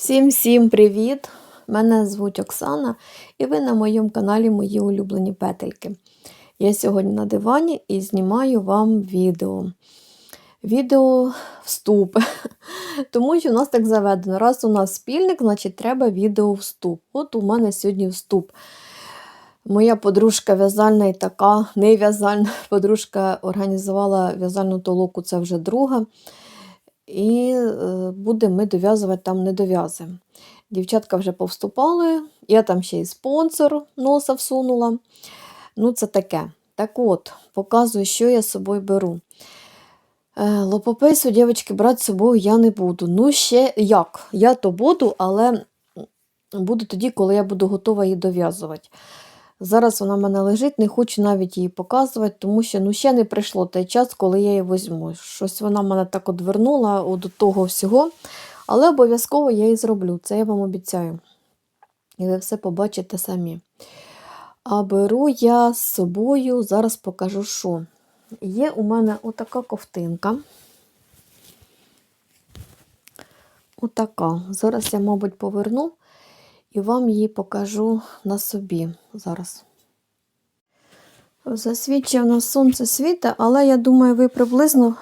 Всім-всім привіт! Мене звуть Оксана, і ви на моєму каналі Мої улюблені петельки. Я сьогодні на дивані і знімаю вам відео. Відео вступ. Тому що у нас так заведено. Раз у нас спільник, значить треба відео вступ. От у мене сьогодні вступ. Моя подружка в'язальна і така не в'язальна подружка організувала в'язальну толоку, це вже друга. І е, будемо ми дов'язувати там недов'язи. Дівчатка вже повступали, я там ще й спонсор носа всунула. Ну, це таке. Так от, показую, що я з собою беру. Е, Лопопису, дівчатки, брати з собою я не буду. Ну, ще як? Я то буду, але буду тоді, коли я буду готова її дов'язувати. Зараз вона в мене лежить, не хочу навіть її показувати, тому що ну, ще не прийшло той час, коли я її візьму. Щось вона мене так одвернула до того всього. Але обов'язково я її зроблю, це я вам обіцяю. І ви все побачите самі. А беру я з собою, зараз покажу, що. Є у мене отака ковтинка. Отака. Зараз я, мабуть, поверну і вам її покажу на собі зараз. Засвідчив на сонце світа, але я думаю, ви приблизно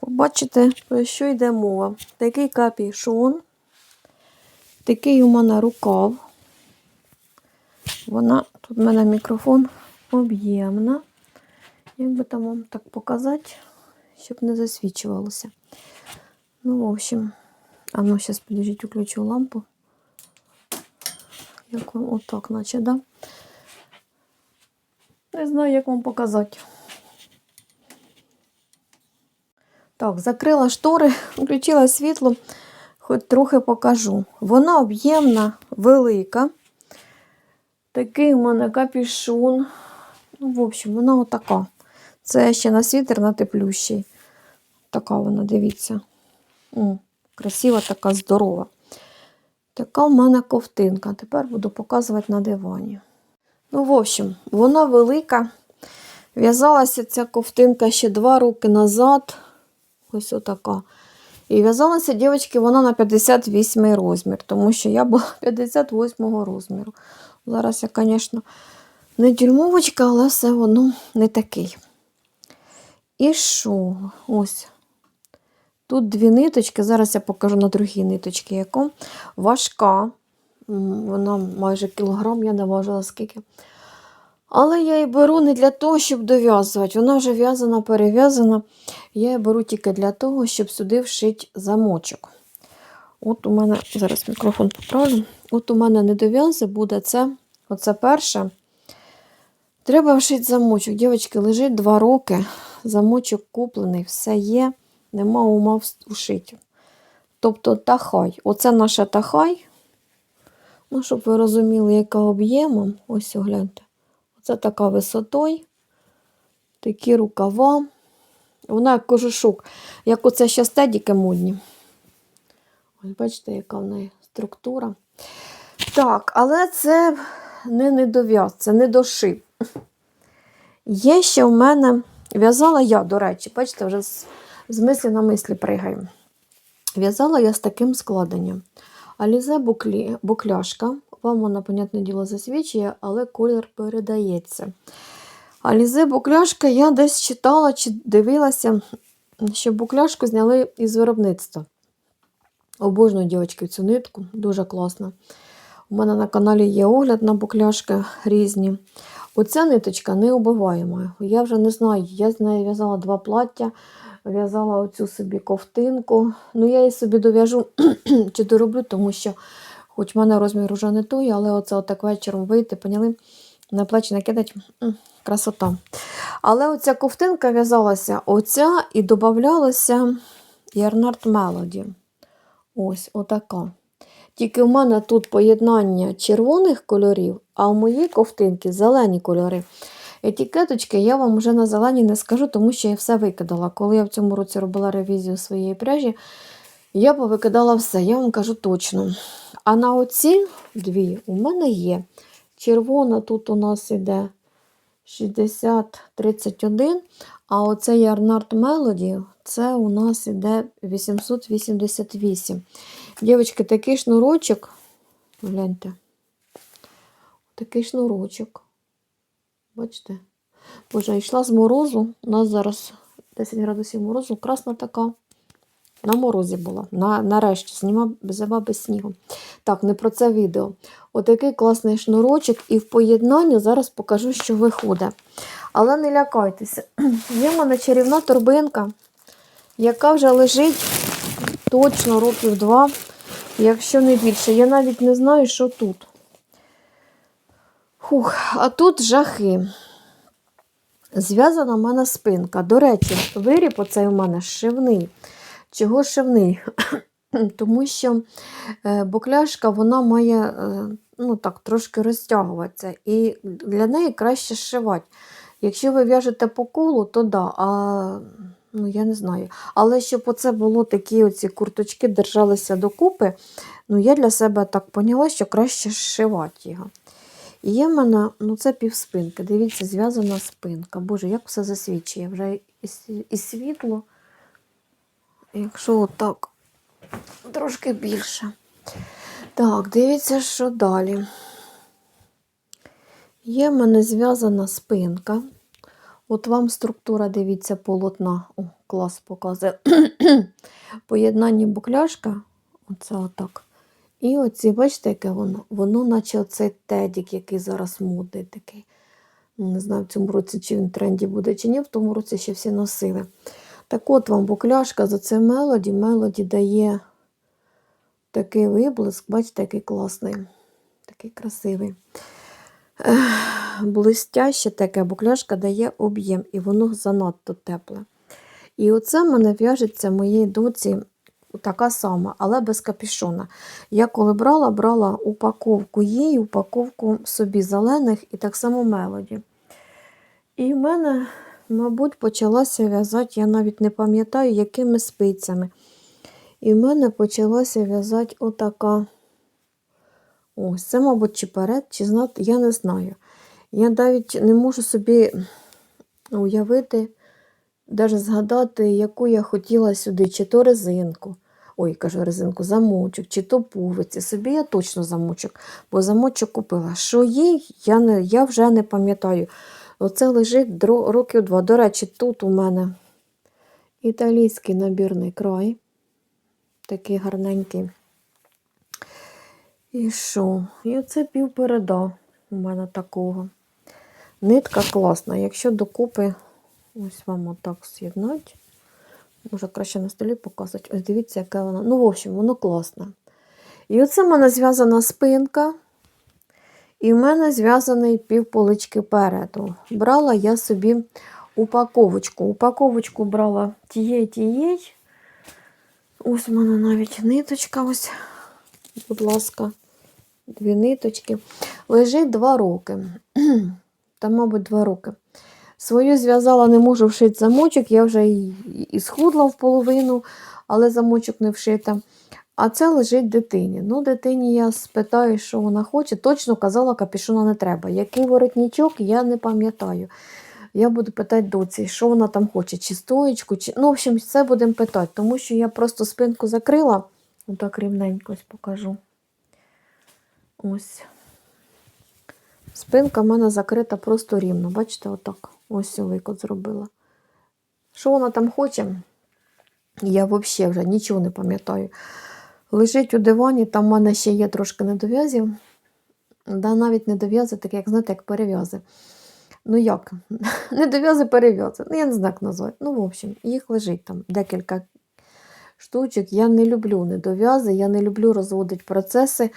побачите, про що йде мова. Такий капішон, такий у мене рукав. Вона, тут в мене мікрофон об'ємна. Як би там вам так показати, щоб не засвічувалося. Ну, в общем, а ну, зараз підождіть, включу лампу. Як вам отак, наче, да? Не знаю, як вам показати. Так, закрила штори, включила світло, хоч трохи покажу. Вона об'ємна, велика. Такий у мене капюшон. Ну, в общем, вона отака. Це ще на світер на теплющий. Така вона, дивіться. О, красива, така здорова. Така в мене ковтинка. Тепер буду показувати на дивані. Ну, в общем, вона велика. В'язалася ця ковтинка ще два роки назад. Ось отака. І в'язалася, дівчатки, вона на 58 розмір, тому що я була 58 розміру. Зараз я, звісно, не дюймовочка, але все воно не такий. І що? Ось. Тут дві ниточки, зараз я покажу на другій ниточці, яка важка. Вона майже кілограм, я не важила скільки. Але я її беру не для того, щоб дов'язувати. Вона вже в'язана, перев'язана. Я її беру тільки для того, щоб сюди вшити замочок. От у мене, зараз мікрофон поправлю. От у мене недов'язи буде це, оце перше. Треба вшити замочок. Дівчатки, лежить два роки. Замочок куплений, все є, нема ума вшити. Тобто тахай. Оце наша тахай. Ну, щоб ви розуміли, яка об'ємом. Ось огляньте. Оце така висотою. Такі рукава. Вона як кожушок, як оце ще стедіки модні. Ось бачите, яка в неї структура. Так, але це не недов'яз, це не дошив. Є ще в мене, в'язала я, до речі, бачите, вже з, мислі на мислі пригаю. В'язала я з таким складенням. Алізе буклі, букляшка. Вам вона, понятне діло, засвічує, але колір передається. Алізе букляшка я десь читала чи дивилася, що букляшку зняли із виробництва. Обожнюю, дівчатки, цю нитку, дуже класно. У мене на каналі є огляд на букляшки різні. Оця ниточка неубиваєма. Я вже не знаю, я з нею в'язала два плаття, в'язала оцю собі ковтинку. Ну, я її собі дов'яжу чи дороблю, тому що, хоч в мене розмір вже не той, але оце отак вечором вийти, поняли? На плечі накидати красота. Але оця ковтинка в'язалася, оця і додавалося Ярнард Мелоді. Ось отака. Тільки в мене тут поєднання червоних кольорів, а в моїй ковтинці зелені кольори. Етикеточки я вам вже на зелені не скажу, тому що я все викидала. Коли я в цьому році робила ревізію своєї пряжі, я повикидала все, я вам кажу точно. А на оці дві у мене є. Червона тут у нас іде 60-31, а оцей Ярнард Мелоді це у нас іде 888. Дівчатки, такий шнурочок. Гляньте. Такий шнурочок. Бачите? Боже, йшла з морозу. У нас зараз 10 градусів морозу. Красна така. На морозі була. На, нарешті зніма зима без снігу. Так, не про це відео. Отакий класний шнурочок, і в поєднанні зараз покажу, що виходить. Але не лякайтеся. Є в мене чарівна торбинка, яка вже лежить точно років два, якщо не більше. Я навіть не знаю, що тут. Хух, а тут жахи. Зв'язана в мене спинка. До речі, виріб оцей у мене шивний. Чого шивний? Тому що е, букляшка вона має е, ну, так, трошки розтягуватися. І для неї краще зшивати. Якщо ви в'яжете по колу, то да. А ну, я не знаю. Але щоб оце було такі оці курточки держалися докупи, ну, я для себе так поняла, що краще зшивати його. І є в мене, ну це півспинки. Дивіться, зв'язана спинка. Боже, як все засвічує. Вже і, світло. Якщо отак трошки більше. Так, дивіться, що далі. Є в мене зв'язана спинка. От вам структура, дивіться, полотна. О, клас показує. Поєднання букляшка. Оце отак. І оці, бачите, яке воно? Воно, наче оцей тедік, який зараз модний такий. Ну, Не знаю, в цьому році, чи він тренді буде, чи ні, в тому році ще всі носили. Так от вам букляшка за це мелоді. Мелоді дає такий виблиск, бачите, який класний, такий красивий. Блистяще таке, букляшка дає об'єм, і воно занадто тепле. І оце в мене в'яжеться моїй доці така сама, але без капішона. Я коли брала, брала упаковку їй, упаковку собі зелених і так само мелоді. І в мене, мабуть, почалася в'язати, я навіть не пам'ятаю, якими спицями. І в мене почалася в'язати отака. Ось, це, мабуть, чи перед, чи знати, я не знаю. Я навіть не можу собі уявити, навіть згадати, яку я хотіла сюди, чи то резинку. Ой, кажу резинку, замочок, чи то пуговиці. Собі я точно замочок, бо замочок купила. Що їй, я, не, я вже не пам'ятаю. Оце лежить років два. До речі, тут у мене італійський набірний край. Такий гарненький. І що? І оце півпереда у мене такого. Нитка класна. Якщо докупи, ось вам отак з'єднати. Може, краще на столі показувати. Ось дивіться, яке воно. Ну, в общем, воно класне. І оце в мене зв'язана спинка. І в мене зв'язаний півполички переду. Брала я собі упаковочку. Упаковочку брала тієї тієї. Ось у мене навіть ниточка, ось, будь ласка, дві ниточки. Лежить два роки. Та, мабуть, два роки. Свою зв'язала, не можу вшити замочок, я вже і, схудла в половину, але замочок не вшита. А це лежить дитині. Ну, дитині я спитаю, що вона хоче. Точно казала, капюшона не треба. Який воротничок, я не пам'ятаю. Я буду питати доці, що вона там хоче, чи стоєчку, чи. Ну, в общем, це будемо питати, тому що я просто спинку закрила. Отак рівненько ось покажу. Ось. Спинка в мене закрита просто рівно. Бачите, отак. Ось викот зробила. Що вона там хоче? Я взагалі вже нічого не пам'ятаю. Лежить у дивані, там в мене ще є трошки недов'язів. Да, навіть недов'язи, так як, знаєте, як перев'язи. Ну як? Недов'язи перев'язи. Ну, я не знаю, як назвати. Ну, в общем, їх лежить там декілька штучок. Я не люблю недов'язи, я не люблю розводити процеси.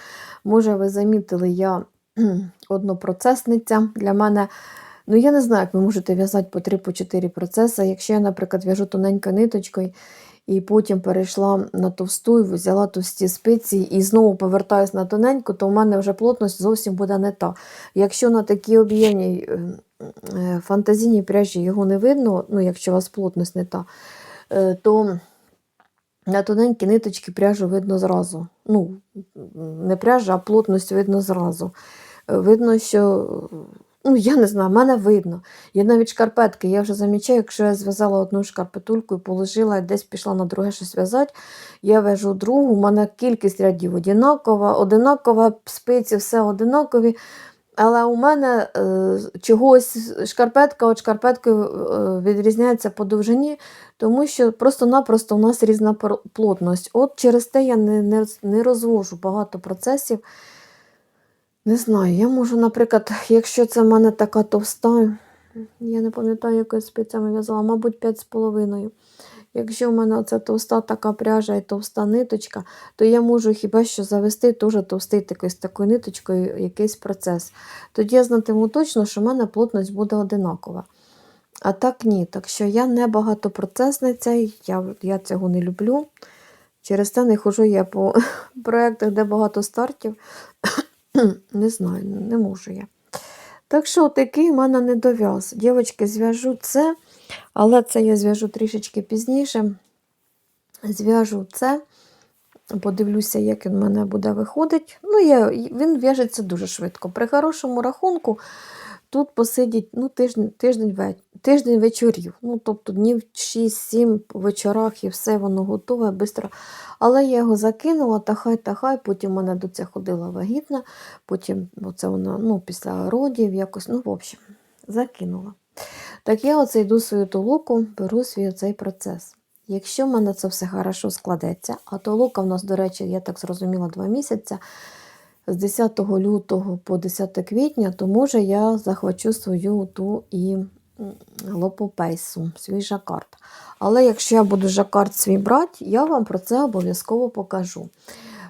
Може, ви замітили, я однопроцесниця. Для мене, ну я не знаю, як ви можете в'язати по 3-4 процеси. Якщо я, наприклад, в'яжу тоненькою ниточкою і потім перейшла на товсту і взяла товсті спиці і знову повертаюся на тоненьку, то в мене вже плотність зовсім буде не та. Якщо на такій об'ємній е, е, фантазійній пряжі його не видно, ну якщо у вас плотність не та, е, то на тоненькі ниточки пряжу видно зразу. Ну, не пряжа, а плотність видно зразу. Видно, що Ну, я не знаю, мене видно. Я навіть шкарпетки, я вже замічаю, якщо я зв'язала одну шкарпетульку і положила, і десь пішла на друге щось в'язати, я в'яжу другу, у мене кількість рядів одинакова, одинакова, спиці, все одинакові. Але у мене е, чогось шкарпетка від шкарпетки е, відрізняється по довжині, тому що просто-напросто у нас різна плотність. От через те я не, не, не розвожу багато процесів. Не знаю, я можу, наприклад, якщо це в мене така товста, я не пам'ятаю, якою спицями в'язала, мабуть, 5,5. Якщо в мене оця товста така пряжа і товста ниточка, то я можу хіба що завести теж товстий з такою ниточкою якийсь процес. Тоді я знатиму точно, що в мене плотність буде одинакова. А так ні. Так що я не багатопроцесниця, я, я цього не люблю. Через це не ходжу я по проєктах, де багато стартів. Не знаю, не можу я. Так що такий в мене недов'яз. Дівчатки, зв'яжу це, але це я зв'яжу трішечки пізніше. Зв'яжу це, подивлюся, як він в мене буде виходить. Ну, я, він в'яжеться дуже швидко. При хорошому рахунку тут посидіть ну, тиждень, тиждень, тиждень вечорів. Ну, тобто днів 6-7 по вечорах і все воно готове, швидко. Але я його закинула, та хай, та хай, потім мене до ця ходила вагітна, потім оце вона ну, після родів якось, ну, в общем, закинула. Так я оце йду свою толоку, беру свій цей процес. Якщо в мене це все хорошо складеться, а толока в нас, до речі, я так зрозуміла, два місяці, з 10 лютого по 10 квітня, то може я захвачу свою ту і лопопейсу, свій жакард. Але якщо я буду жакард свій брати, я вам про це обов'язково покажу.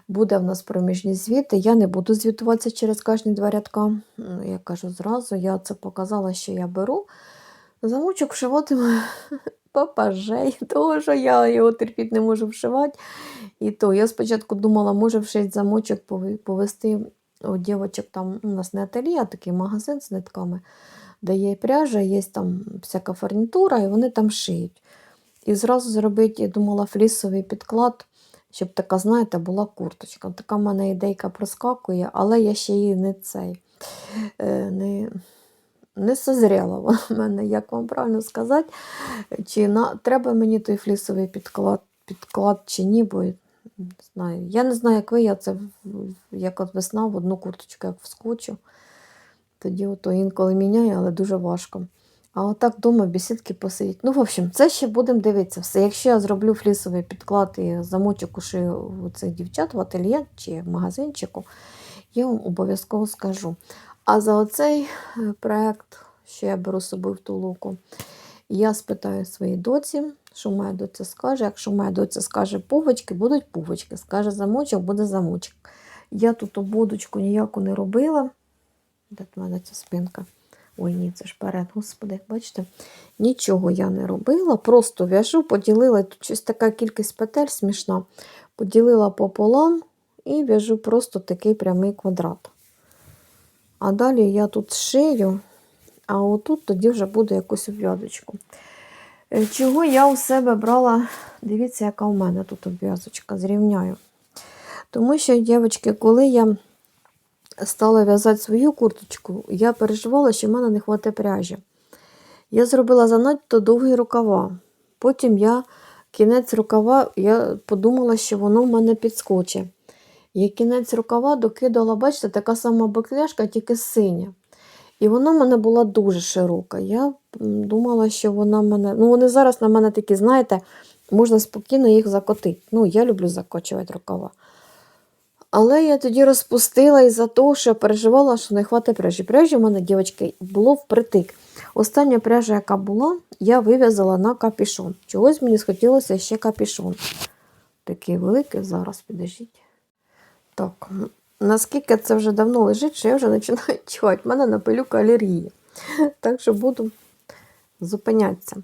Буде в нас проміжні звіти. Я не буду звітуватися через кожні два рядка. Я кажу зразу, я це показала, що я беру. Замочок вшиватиме папажей, того, що я його терпіти не можу вшивати. І то я спочатку думала, може вшити замочок пови- повести у дівчаток там у нас не ательє, а такий магазин з нитками, де є пряжа, є там всяка фурнітура, і вони там шиють. І зразу зробити, я думала, флісовий підклад, щоб така, знаєте, була курточка. Така в мене ідейка проскакує, але я ще її не цей. е, Не, не созріла в мене, як вам правильно сказати, чи на, треба мені той флісовий підклад, підклад чи ні, бо не знаю. Я не знаю, як ви, я це як от весна в одну курточку як вскочу. Тоді ото інколи міняю, але дуже важко. А отак вдома бесідки посидіть. Ну, в общем, це ще будемо дивитися все. Якщо я зроблю флісовий підклад і замочок ушию у цих дівчат в ательє чи в магазинчику, я вам обов'язково скажу. А за оцей е, проект, що я беру з собою в тулуку, я спитаю своїй доці, що моя доця скаже. Якщо моя доця скаже пуговички, будуть пуговички. Скаже замочок, буде замочок. Я тут ободочку ніяку не робила. Де в мене ця спинка? Ой, ні, це ж перед, господи, бачите? Нічого я не робила, просто в'яжу, поділила. Тут щось така кількість петель смішна. Поділила пополам і в'яжу просто такий прямий квадрат. А далі я тут шию, а отут тоді вже буде якусь обв'язочку. Е, Чого я у себе брала, дивіться, яка у мене тут обв'язочка, зрівняю. Тому що, дівчатки, коли я стала в'язати свою курточку, я переживала, що в мене не хватить пряжі. Я зробила занадто довгі рукава. Потім я кінець рукава, я подумала, що воно в мене підскочить. Я кінець рукава докидала, бачите, така сама бекляшка, тільки синя. І вона в мене була дуже широка. Я думала, що вона мене. Ну, вони зараз на мене такі, знаєте, можна спокійно їх закотити. Ну, я люблю закочувати рукава. Але я тоді розпустила із-за того, що переживала, що не хватить пряжі. Пряжі в мене, дівчатки, було впритик. Остання пряжа, яка була, я вив'язала на капішон. Чогось мені схотілося ще капішон. Такий великий, зараз підождіть. Так, наскільки це вже давно лежить, що я вже починаю чхати. У мене на пилюку алергія. Так що буду зупинятися.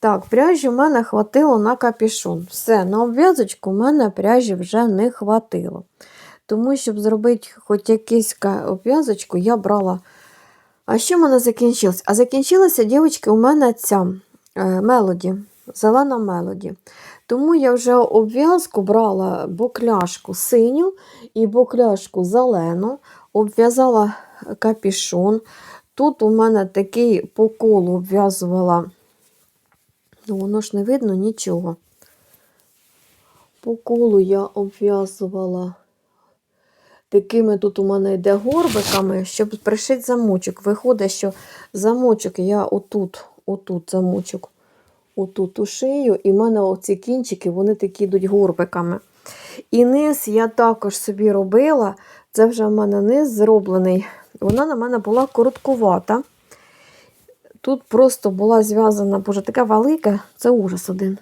Так, пряжі в мене хватило на капішон. Все, на обв'язочку в мене пряжі вже не хватило. Тому, щоб зробити хоч ка- обв'язочку, я брала. А що в мене закінчилось? А закінчилася, дівчатки, у мене ця е, мелоді, зелена мелоді. Тому я вже обв'язку брала бокляшку синю і бокляшку зелену, обв'язала капішон. Тут у мене такий по колу обв'язувала, ну воно ж не видно нічого. По колу я обв'язувала такими тут у мене йде горбиками, щоб пришити замочок. Виходить, що замочок я отут, отут замочок, отут шию, і в мене оці кінчики, вони такі йдуть горбиками. І низ я також собі робила, це вже в мене низ зроблений. Вона на мене була короткувата. Тут просто була зв'язана, боже, така велика, це ужас один.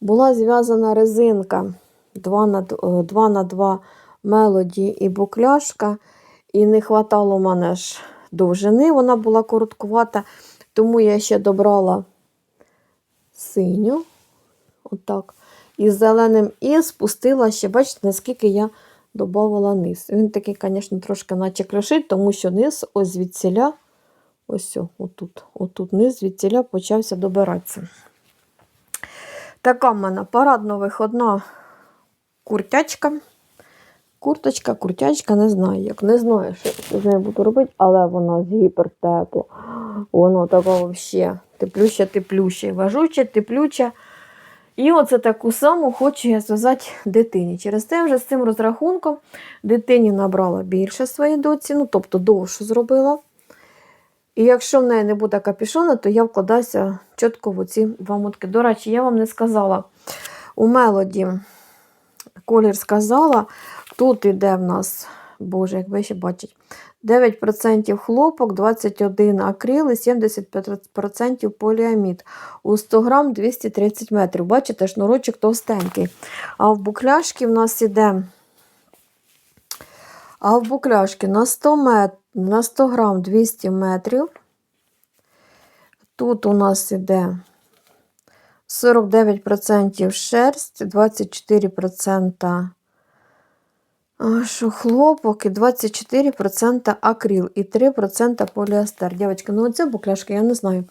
Була зв'язана резинка 2 на 2, 2 на 2 мелоді і букляшка. І не хватало мене ж довжини, вона була короткувата, тому я ще добрала синю, отак, із зеленим, і спустила ще, бачите, наскільки я додавала низ. Він такий, звісно, трошки наче кришить, тому що низ ось звідсіля, ось отут, отут низ звідсіля почався добиратися. Така в мене парадно-виходна куртячка. Курточка, куртячка, не знаю як. Не знаю, що з нею буду робити, але вона з гіпертепло. Воно така взагалі теплюща, теплюща, важуча, теплюча. І оце таку саму хочу я зв'язати дитині. Через те вже з цим розрахунком дитині набрала більше своїй доці, ну тобто довшу зробила. І якщо в неї не буде капюшона, то я вкладаюся чітко в оці два мотки. До речі, я вам не сказала у мелоді колір сказала. Тут іде в нас, боже, як ви ще бачите, 9% хлопок, 21 акрил і 75% поліамід. У 100 грам 230 метрів. Бачите, шнурочок товстенький. А в букляшки в нас іде. А в букляшки на 100, мет... на 100 грам 200 метрів. Тут у нас іде 49% шерсть, 24% а, що хлопок і 24% акрил і 3% поліестер. Дівчатка, ну оце букляшки, я не знаю.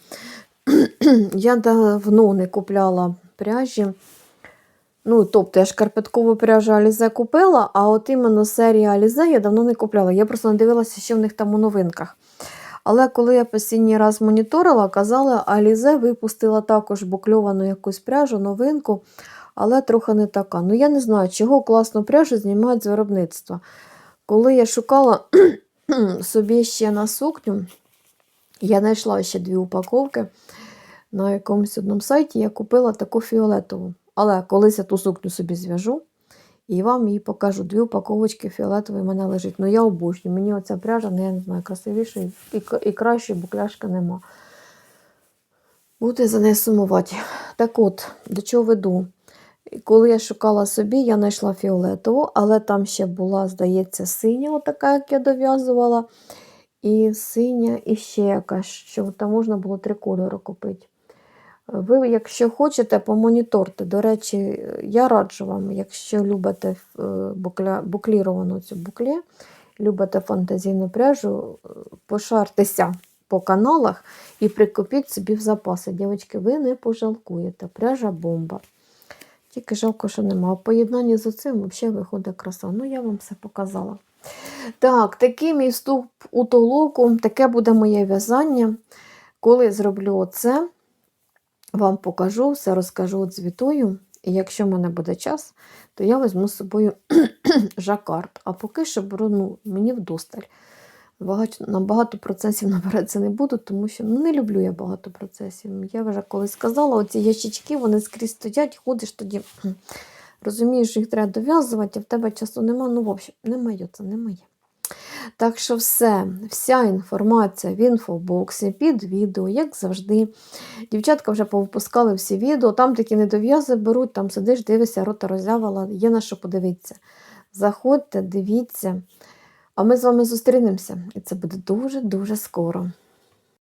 я давно не купляла пряжі. Ну, тобто, я шкарпеткову пряжу Алізе купила, а от іменно серія Алізе я давно не купляла. Я просто не дивилася, що в них там у новинках. Але коли я постійний раз моніторила, казала, Алізе випустила також букльовану якусь пряжу, новинку, але трохи не така. Ну, я не знаю, чого класну пряжу знімають з виробництва. Коли я шукала собі ще на сукню, я знайшла ще дві упаковки на якомусь одному сайті, я купила таку фіолетову. Але колись я ту сукню собі зв'яжу і вам її покажу. Дві упаковочки фіолетової в мене лежить. Ну я обожнюю. Мені оця пряжа, ну, я не знаю, красивішої і, і кращої букляшки нема. Буде за нею сумувати. Так от, до чого веду? Коли я шукала собі, я знайшла фіолетову, але там ще була, здається, синя, отака, як я дов'язувала. І синя, і ще якась, що там можна було три кольори купити. Ви, якщо хочете, помоніторте. До речі, я раджу вам, якщо любите е, букля, букліровану цю буклі, любите фантазійну пряжу, е, пошартеся по каналах і прикупіть собі в запаси. Дівчатки, ви не пожалкуєте. Пряжа бомба. Тільки жалко, що нема. В поєднанні з оцим взагалі виходить краса. Ну, я вам все показала. Так, такий мій вступ у толоку, таке буде моє в'язання. Коли зроблю оце, вам покажу, все розкажу звітую. І якщо в мене буде час, то я візьму з собою жакард. А поки що беру ну, мені вдосталь. Багато, на багато процесів набиратися не буду, тому що ну, не люблю я багато процесів. Я вже колись сказала, оці ящички вони скрізь стоять, ходиш тоді, розумієш, що їх треба дов'язувати, а в тебе часу нема. Ну, в общем, не моє це, не моє. Так що все, вся інформація в інфобоксі під відео, як завжди. Дівчатка вже повипускали всі відео, там такі недов'язи беруть, там сидиш, дивишся, рота роззявила, є на що подивитися. Заходьте, дивіться. А ми з вами зустрінемося, і це буде дуже-дуже скоро.